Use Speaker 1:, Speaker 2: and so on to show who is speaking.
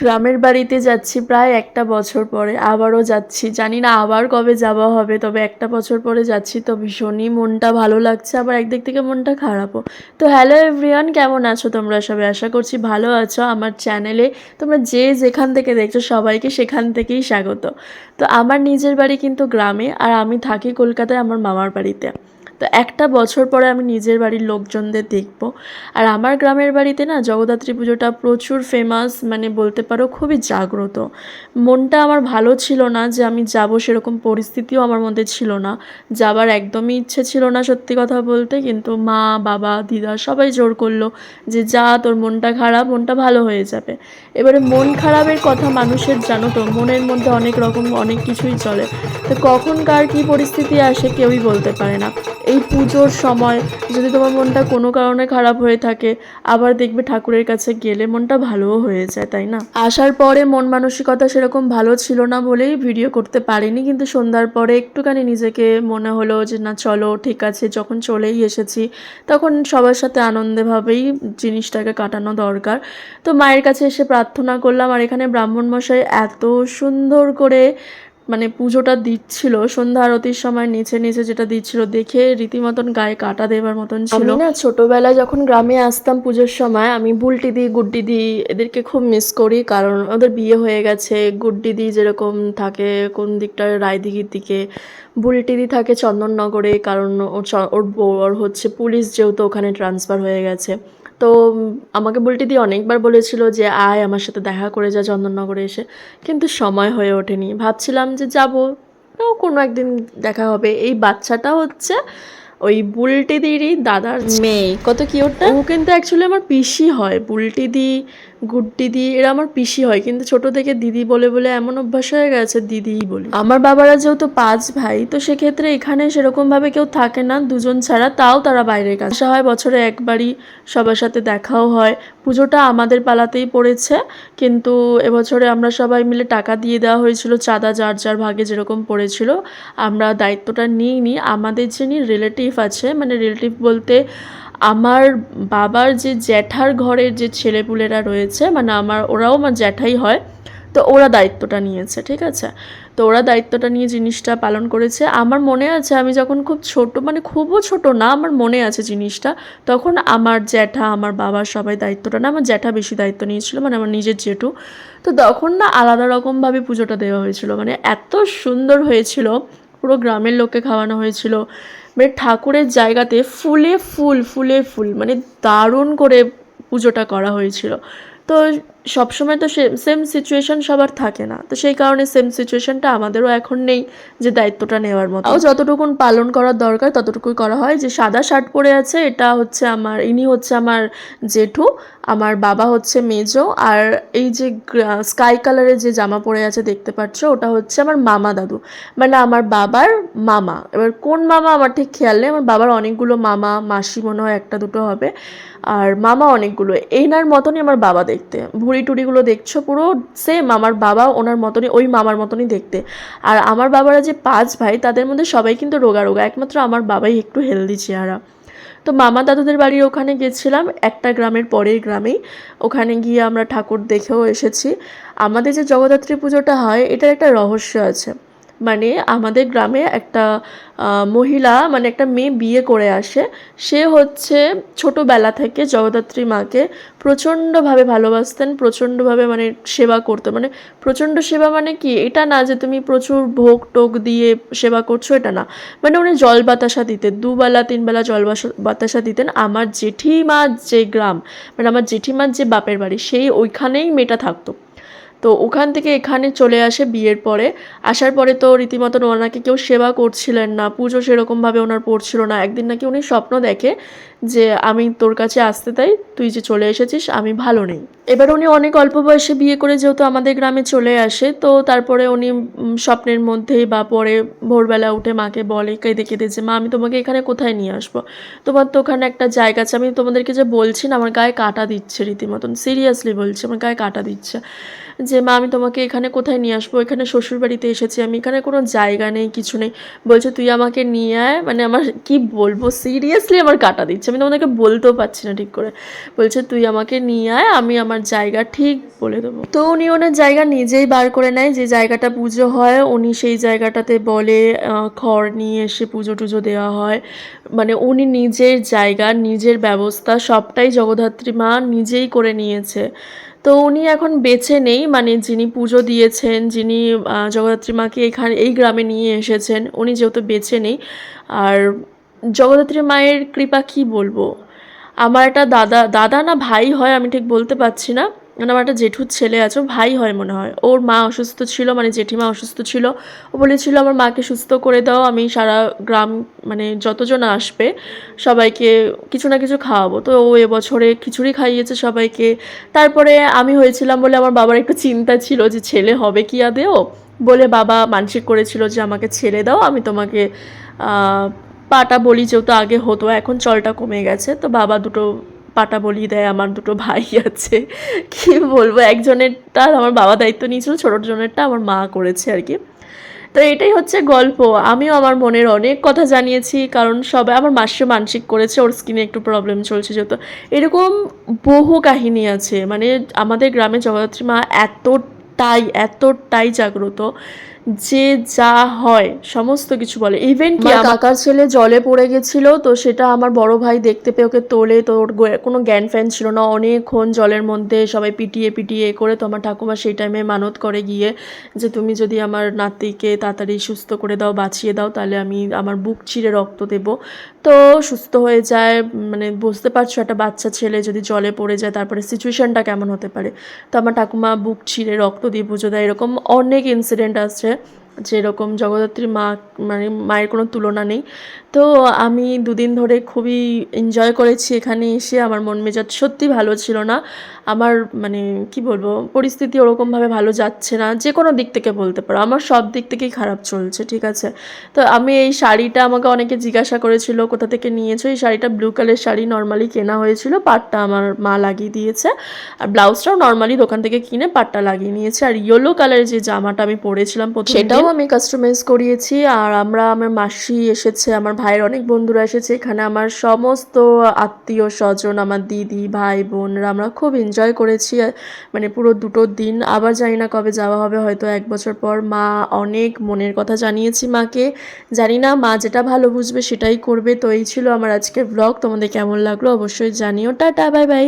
Speaker 1: গ্রামের বাড়িতে যাচ্ছি প্রায় একটা বছর পরে, আবারও যাচ্ছি। জানি না আবার কবে যাওয়া হবে, তবে একটা বছর পরে যাচ্ছি, তো ভীষণই মনটা ভালো লাগছে, আবার একদিক থেকে মনটা খারাপও। তো হ্যালো এভরিওয়ান কেমন আছো তোমরা সবাই? আশা করছি ভালো আছো। আমার চ্যানেলে তোমরা যে যেখান থেকে দেখছ, সবাইকে সেখান থেকেই স্বাগত। তো আমার নিজের বাড়ি কিন্তু গ্রামে, আর আমি থাকি কলকাতায়, আমার মামার বাড়িতে। তো একটা বছর পরে আমি নিজের বাড়ির লোকজনদের দেখব। আর আমার গ্রামের বাড়িতে না জগদ্ধাত্রী পুজোটা প্রচুর ফেমাস মানে বলতে পারো খুবই জাগ্রত। মনটা আমার ভালো ছিল না যে আমি যাব সেরকম পরিস্থিতিও আমার মধ্যে ছিল না। যাবার একদমই ইচ্ছে ছিল না সত্যি কথা বলতে, কিন্তু মা, বাবা, দিদা সবাই জোর করল যে যা, তোর মনটা খারাপ, মনটা ভালো হয়ে যাবে। এবারে মন খারাপের কথা মানুষের জানো তো, মনের মধ্যে অনেক রকম অনেক কিছুই চলে। তো কখন কার কী পরিস্থিতি আসে কেউই বলতে পারে না। এই পুজোর সময় যদি তোমার মনটা কোনো কারণে খারাপ হয়ে থাকে, আবার দেখবে ঠাকুরের কাছে গেলে মনটা ভালোও হয়ে যায়, তাই না? আসার পরে মন মানসিকতা সেরকম ভালো ছিল না বলেই ভিডিও করতে পারিনি, কিন্তু সন্ধ্যার পরে একটুখানি নিজেকে মনে হলো যে, না, চলো, ঠিক আছে, যখন চলেই এসেছি, তখন সবার সাথে আনন্দেভাবেই জিনিসটাকে কাটানো দরকার। তো মায়ের কাছে এসে প্রার্থনা করলাম, আর এখানে ব্রাহ্মণ মশাই এত সুন্দর করে মানে পুজোটা দিচ্ছিল, সন্ধ্যা আরতির সময় নিচে নিচে যেটা দিচ্ছিল, দেখে রীতিমতন গায়ে কাটা দেবার মতন ছিল। না ছোটবেলায় যখন গ্রামে আসতাম পুজোর সময়, আমি বুলটি দি গুড্ডি দি এদেরকে খুব মিস করি কারণ ওদের বিয়ে হয়ে গেছে। গুড্ডি দি যেরকম থাকে কোন দিকটায় রায়দিঘির দিকে। বুলটি দি থাকে চন্দননগরে কারণ ওর ওর হচ্ছে পুলিশ যেহেতু ওখানে ট্রান্সফার হয়ে গেছে। তো আমাকে বুলটি দিয়ে অনেকবার বলেছিল যে, আয় আমার সাথে দেখা করে যা চন্দননগরে এসে। কিন্তু সময় হয়ে ওঠেনি। ভাবছিলাম যে যাব কোনো একদিন দেখা হবে। এই বাচ্চাটা হচ্ছে ওই বুলটিদিরই দাদার মেয়ে। কত কিউটটা ও কিন্তু অ্যাকচুয়ালি আমার পিসি হয়। বুলটি দি গুড্ডি দি, এরা আমার পিসি হয়, কিন্তু ছোট থেকে দিদি বলে বলে এমন অভ্যাস হয়ে গেছে দিদিই বলি। আমার বাবারা যেহেতু পাঁচ ভাই, তো সেক্ষেত্রে এখানে সেরকম ভাবে কেউ থাকে না, দুজন ছাড়া, তাও তারা বাইরে কাছে আসা হয় বছরে একবারই সবার সাথে দেখাও হয়। পুজোটা আমাদের পালাতেই পড়েছে, কিন্তু এবছরে আমরা সবাই মিলে টাকা দিয়ে দেওয়া হয়েছিল, চাঁদা যার যার ভাগে যেরকম পড়েছিল, আমরা দায়িত্বটা নিইনি। আমাদের যিনি রিলেটিভ আছে মানে রিলেটিভ বলতে আমার বাবার যে জ্যাঠার ঘরের যে ছেলেপুলেরা রয়েছে মানে আমার, ওরাও আমার জ্যাঠাই হয়, তো ওরা দায়িত্বটা নিয়েছে, ঠিক আছে? তো ওরা দায়িত্বটা নিয়ে জিনিসটা পালন করেছে। আমার মনে আছে, আমি যখন খুব ছোট মানে খুবও ছোট না, আমার মনে আছে জিনিসটা, তখন আমার জ্যাঠা, আমার বাবার সবাই দায়িত্বটা না, আমার জ্যাঠা বেশি দায়িত্ব নিয়েছিল মানে আমার নিজের জেঠু, তো তখন না আলাদা রকমভাবে পুজোটা দেওয়া হয়েছিল। মানে এত সুন্দর হয়েছিল, পুরো গ্রামের লোককে খাওয়ানো হয়েছিল মানে ঠাকুরের জায়গাতে ফুলে ফুল ফুলে ফুল মানে দারুণ করে পুজোটা করা হয়েছিল। তো সবসময় তো সেম সিচুয়েশন সবার থাকে না। তো সেই কারণে সেম সিচুয়েশনটা আমাদেরও এখন নেই যে দায়িত্বটা নেওয়ার মতো। যতটুকুন পালন করার দরকার, ততটুকুই করা হয়। যে সাদা শার্ট পরে আছে, এটা হচ্ছে আমার, ইনি হচ্ছে আমার জেঠু, আমার বাবা হচ্ছে মেজো, আর এই যে স্কাই কালারের যে জামা পরে আছে দেখতে পাচ্ছ, ওটা হচ্ছে আমার মামা দাদু। মানে আমার বাবার মামা। এবার কোন মামা আমার ঠিক খেয়াল নেই, আমার বাবার অনেকগুলো মামা, মাসি মনে হয় একটা দুটো হবে, আর মামা অনেকগুলো। এইনার মতনই আমার বাবা দেখতে। ভুড়ি টুড়িগুলো দেখছ পুরো সেম আমার বাবা ওনার মতনই, ওই মামার মতনই দেখতে। আর আমার বাবারা যে পাঁচ ভাই, তাদের মধ্যে সবাই কিন্তু রোগা রোগা, একমাত্র আমার বাবাই একটু হেলদি চেহারা। তো মামা দাদুদের বাড়ির ওখানে গেছিলাম, একটা গ্রামের পরের গ্রামেই। ওখানে গিয়ে আমরা ঠাকুর দেখেও এসেছি। আমাদের যে জগদ্ধাত্রী পুজোটা হয়, এটার একটা রহস্য আছে। মানে আমাদের গ্রামে একটা মহিলা মানে একটা মেয়ে বিয়ে করে আসে। সে হচ্ছে ছোটোবেলা থেকে জগদ্ধাত্রী মাকে প্রচণ্ডভাবে ভালোবাসতেন, প্রচণ্ডভাবে মানে সেবা করতো। মানে প্রচণ্ড সেবা মানে কি? এটা না যে তুমি প্রচুর ভোগ টোক দিয়ে সেবা করছ, এটা না। মানে উনি জল বাতাসা দিতেন, দুবেলা, তিনবেলা জল বাতাসা দিতেন আমার জেঠিমার যে গ্রাম মানে আমার জেঠিমার যে বাপের বাড়ি, সেই ওইখানেই মেয়েটা থাকতো। তো ওখান থেকে এখানে চলে আসে বিয়ের পরে। আসার পরে তো রীতিমতন ওনাকে কেউ সেবা করছিলেন না, পুজো সেরকমভাবে ওনার পড়ছিল না। একদিন নাকি উনি স্বপ্ন দেখে যে, আমি তোর কাছে আসতে তাই তুই যে চলে এসেছিস, আমি ভালো নেই। এবার উনি অনেক অল্প বয়সে বিয়ে করে যেহেতু আমাদের গ্রামে চলে আসে, তো তারপরে উনি স্বপ্নের মধ্যেই বা পরে ভোরবেলা উঠে মাকে বলে, কেঁদে কেঁদে যে, মা, আমি তোমাকে এখানে কোথায় নিয়ে আসব? তোমার তো ওখানে একটা জায়গা আছে, আমি তোমাদেরকে যে বলছি না, আমার গায়ে কাটা দিচ্ছে রীতিমতন, সিরিয়াসলি বলছি, আমার গায়ে কাটা দিচ্ছে। যে, মা, আমি তোমাকে এখানে কোথায় নিয়ে আসব? এখানে শ্বশুর বাড়িতে এসেছি, আমি এখানে কোনো জায়গা নেই, কিছু নেই। বলছে, তুই আমাকে নিয়ে আয়। মানে আমার কি বলব? সিরিয়াসলি আমার কাটা দিচ্ছে। আমি তোমাদেরকে বলতেও পারছি না ঠিক করে। বলছে, তুই আমাকে নিয়ে আয়, আমি আমার জায়গা ঠিক বলে দেবো। তো উনি ওনার জায়গা নিজেই বার করে নেয়। যে জায়গাটা পুজো হয়, উনি সেই জায়গাটাতে বলে খড় নিয়ে এসে পুজো টুজো দেওয়া হয়। মানে উনি নিজের জায়গা, নিজের ব্যবস্থা, সবটাই জগদ্ধাত্রী মা নিজেই করে নিয়েছে। তো উনি এখন বেছে নেই মানে যিনি পুজো দিয়েছেন, যিনি জগদ্ধাত্রী মাকে এখানে, এই গ্রামে নিয়ে এসেছেন, উনি যেহেতু বেছে নেই। আর জগদ্ধাত্রী মায়ের কৃপা কি বলব? আমার একটা দাদা দাদা না ভাই হয়, আমি ঠিক বলতে পারছি না। মানে আমার একটা জেঠুর ছেলে আছে ভাই হয় মনে হয়। ওর মা অসুস্থ ছিল মানে জেঠিমা অসুস্থ ছিল। ও বলেছিল, আমার মাকে সুস্থ করে দাও, আমি সারা গ্রাম মানে যতজন আসবে, সবাইকে কিছু না কিছু খাওয়াবো। তো ও এবছরে খিচুড়ি খাইয়েছে সবাইকে। তারপরে আমি হয়েছিলাম বলে আমার বাবার একটু চিন্তা ছিল যে, ছেলে হবে কি আদেও বলে বাবা মানসিক করেছিল যে, আমাকে ছেড়ে দাও, আমি তোমাকে পাটা বলি যেহেতু আগে হতো, এখন চলটা কমে গেছে। তো বাবা দুটো পাটা বলি দেয়, আমার দুটো ভাই আছে। কি বলব একজনেরটা আমার বাবা দায়িত্ব নিয়েছিল, ছোটোর জনেরটা আমার মা করেছে আর কি। তো এটাই হচ্ছে গল্প। আমিও আমার মনের অনেক কথা জানিয়েছি, কারণ সবাই, আমার মাসে মানসিক করেছে, ওর স্কিনে একটু প্রবলেম চলছে যেহেতু। এরকম বহু কাহিনী আছে মানে আমাদের গ্রামে জগদ্ধাত্রী মা এতটাই এতটাই জাগ্রত যে যা হয় সমস্ত কিছু বলে। ইভেন কি কাকার ছেলে জলে পড়ে গেছিল তো সেটা আমার বড় ভাই দেখতে পেয়ে ওকে তোলে তো ওর কোনো জ্ঞান ফ্যান ছিল না। অনেকক্ষণ জলের মধ্যে সবাই পিটিয়ে পিটিয়ে করে তো আমার ঠাকুমা সেই টাইমে মানত করে গিয়ে যে তুমি যদি আমার নাতিকে তাড়াতাড়ি সুস্থ করে দাও বাঁচিয়ে দাও তাহলে আমি আমার বুক চিরে রক্ত দেব। তো সুস্থ হয়ে যায় মানে বুঝতে পারছ একটা বাচ্চা ছেলে যদি জলে পড়ে যায় তারপরে সিচুয়েশানটা কেমন হতে পারে? তো আমার ঠাকুমা বুক ছিঁড়ে রক্ত দিয়ে পুজো দেয় এরকম অনেক ইনসিডেন্ট আসছে যেরকম জগদ্ধাত্রী মা মানে মায়ের কোনো তুলনা নেই। তো আমি দুদিন ধরে খুবই এনজয় করেছি এখানে এসে। আমার মন মেজাজ সত্যি ভালো ছিল না। আমার মানে কি বলব, পরিস্থিতি ওরকমভাবে ভালো যাচ্ছে না, যে কোনো দিক থেকে বলতে পারো। আমার সব দিক থেকেই খারাপ চলছে, ঠিক আছে? তো আমি এই শাড়িটা আমাকে অনেকে জিজ্ঞাসা করেছিল, কোথা থেকে নিয়েছো? এই শাড়িটা ব্লু কালার শাড়ি নর্মালি কেনা হয়েছিল, পাটটা আমার মা লাগিয়ে দিয়েছে। আর ব্লাউজটাও নর্মালি দোকান থেকে কিনে পাটটা লাগিয়ে নিয়েছে। আর ইয়েলো কালারের যে জামাটা আমি পরেছিলাম সেটাও আমি কাস্টমাইজ করিয়েছি। আর আমরা, আমার মাসি এসেছে, আমার ভাইয়ের অনেক বন্ধুরা এসেছে। এখানে আমার সমস্ত আত্মীয় স্বজন, আমার দিদি, ভাই, বোনরা, আমরা খুব এনজয় করেছি মানে পুরো দুটো দিন। আবার জানি না কবে যাওয়া হবে, হয়তো এক বছর পর। মা অনেক মনের কথা জানিয়েছি মাকে। জানি না মা যেটা ভালো বুঝবে সেটাই করবে। তো এই ছিল আমার আজকের ব্লগ তোমাদের কেমন লাগল অবশ্যই জানিও। Tata bye bye